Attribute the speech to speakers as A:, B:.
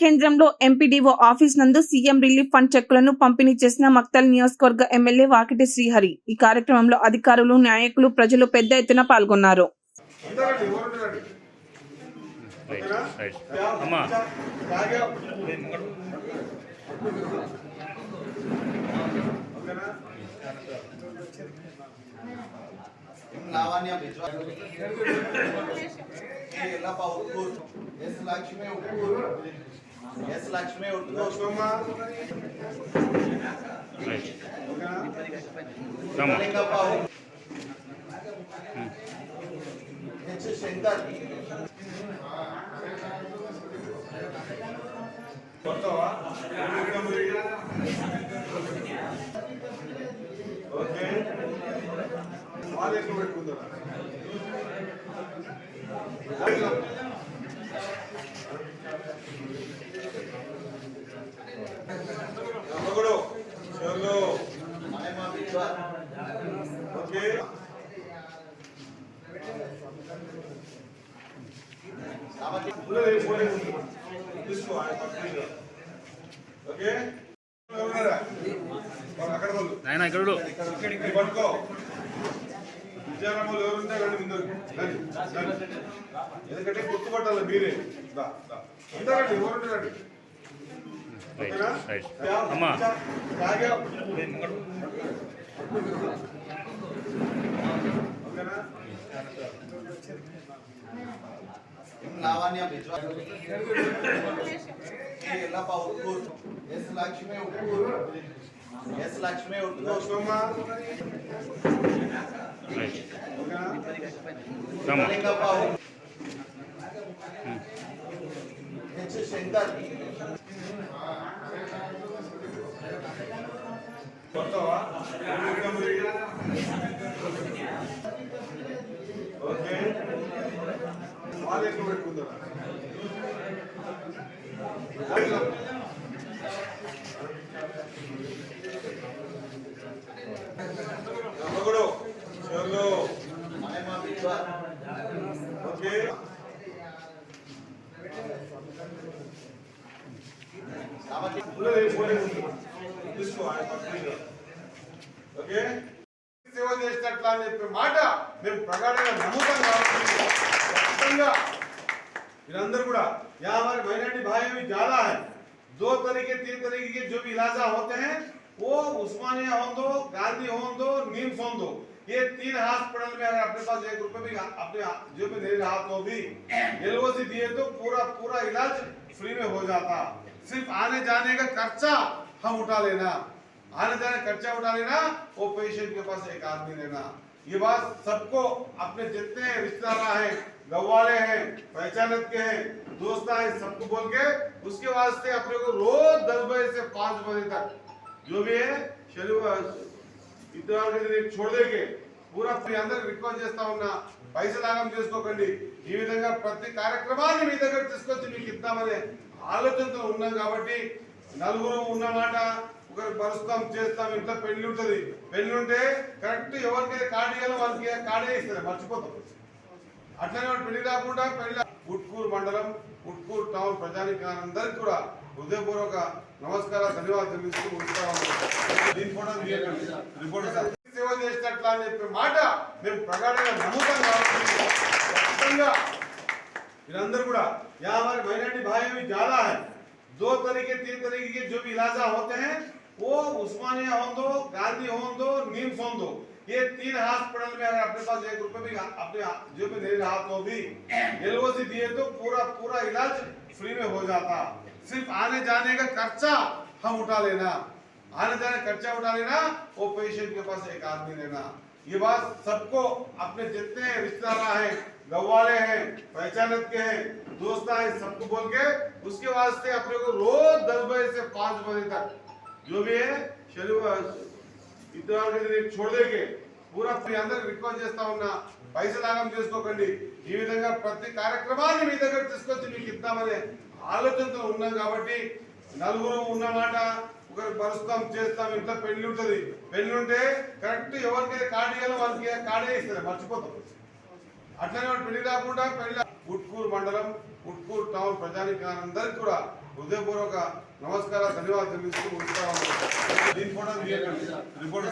A: కేంద్రంలో MPDO office నందు CM relief fund చెక్కులను పంపిణీ చేసిన మక్తల్ నియోజకవర్గ ఎమ్మెల్యే వాకిటి శ్రీహరి. ఈ కార్యక్రమంలో అధికారులు నాయకులు ప్రజలు పెద్ద ఎత్తున పాల్గొన్నారు.
B: Lavanya
C: S Lakshmi H
D: Shankar okay వాళ్ళు ఎక్కువ పెట్టుకుంటారా ఓకే
C: కాబట్టి
D: పూలే పూలే తీసుకో ఆ కంపెనీలో ఓకే ఎవరరా అక్కడ వాళ్ళు
B: నాయన ఇక్కడ
D: ఇక్కడ పట్టుకో విజయనగరంలో ఎవరుంటే వెళ్ళి ముందరు ఎందుకంటే గుర్తుపట్టాలి మీరే. దా దా.
B: రైట్. రైట్ అమ్మా. లావణ్య?
D: ఎల్లప్ప
B: ఉట్కూరు
C: ఎస్ లక్ష్మి ఉట్కూరు
D: శంకర్. ఓకే. వాళ్ళు ఎక్కువ పెట్టుకుంటారా? నమ్మకుడు చలో ఓకే.
C: కాబట్టి
D: ఉన్నది ఫోన్ తీసుకో ఆయన పక్కన ఓకే సేవ చేసినట్లా అని చెప్పే మాట మేము ప్రగాఢంగా నమ్ముతాం కాబట్టి ఖచ్చితంగా మీరందరూ కూడా यहाँ हमारे माइनॉरिटी भाई भी ज्यादा है दो तरीके तीन तरीके के जो भी इलाजा होते हैं वो उस्मानिया हो दो गांधी हो दो नीम्स हो दो ये तीन हॉस्पिटल में अगर अपने पास एक रुपए भी अपने जेब में नहीं रहा तो भी एलओसी दिए तो पूरा पूरा इलाज फ्री में हो जाता सिर्फ आने जाने का खर्चा हम उठा लेना आने जाने का खर्चा उठा लेना वो पेशेंट के पास एक आदमी लेना ये बात सबको अपने जितने रिश्तेदार हैं गवाले हैं पहचानत के हैं दोस्त हैं सबको बोल के उसके वास्ते अपने को रोज दस बजे से पाँच बजे तक जो भी है शनिवार ఇద్దరు छोड़ देके పూరా మీ అందరికి రిక్వెస్ట్ చేస్తా ఉన్నా పైసలు ఆగం చేసుకోకండి ఈ విధంగా ప్రతి కార్యక్రమాన్ని మీ దగ్గర తీసుకొచ్చి మీకు ఇద్దామనే ఆలోచనతో ఉన్నాం కాబట్టి నలుగురు ఉన్నమాట ఒకరు పరుస్తాం చేస్తాం ఇంట్లో పెళ్ళి ఉంటుంది. పెళ్ళి ఉంటే కరెక్ట్ ఎవరికైతే కార్డు ఇవ్వాలో వాళ్ళకి కార్డే ఇస్తారు మర్చిపోతాం. అట్లనే పెళ్ళి రాకుండా పెళ్ళి ఉట్కూరు మండలం ఉట్కూరు టౌన్ ప్రజానికానందరికి కూడా హృదయపూర్వక నమస్కార ధన్యవాదాలు తెలుస్తూ సేవ చేసినట్ల అని చెప్పే మాట మేము ప్రగాఢంగా నమ్ముతాం కాబట్టి మీరందరూ కూడా యా మరి మైనార్టీ భాయం చాలా दो तरीके, तीन तरीके के जो भी इलाजा होते हैं, वो उस्मानिया हो दो, गांधी हो दो नीम्स हो दो। ये तीन हॉस्पिटल में अगर अपने पास एक रुपए भी अपने जेब में नहीं रहा तो भी एलओसी दिए तो पूरा पूरा इलाज फ्री में हो जाता। सिर्फ़ आने जाने का खर्चा हम उठा लेना। आने जाने खर्चा उठा लेना, वो पेशेंट के पास एक आदमी लेना। ये बात सबको अपने जितने रिश्तेदार हैं गवाले हैं पहचानत के हैं दोस्त हैं सबको बोल के उसके वास्ते अपने को रोज दस बजे से पाँच बजे तक जो भी है शनिवार ఇద్దరు छोड़ देके పూరా మీ అందరికి రిక్వెస్ట్ చేస్తా ఉన్నా పైసలు ఆగం చేసుకోకండి ఈ విధంగా ప్రతి కార్యక్రమాన్ని మీ దగ్గర తీసుకొచ్చి మీకు ఇద్దామనే ఆలోచనతో ఉన్నాం కాబట్టి నలుగురు ఉన్నమాట ఒకరికి పరుస్తాం చేస్తాం ఇంట్లో పెళ్ళి ఉంటుంది. పెళ్ళి ఉంటే కరెక్ట్ ఎవరికైతే కార్డు ఇవ్వాలో వాళ్ళకి కార్డే ఇస్తారు మర్చిపోతాం. అట్లనే వాడు పెళ్ళి రాకుండా పెళ్ళి ఉట్కూరు మండలం ఉట్కూరు టౌన్ ప్రజానికానందరికి కూడా హృదయపూర్వక నమస్కారాలు ధన్యవాదాలు తెలుస్తూ ఉంటాం రిపోర్ట్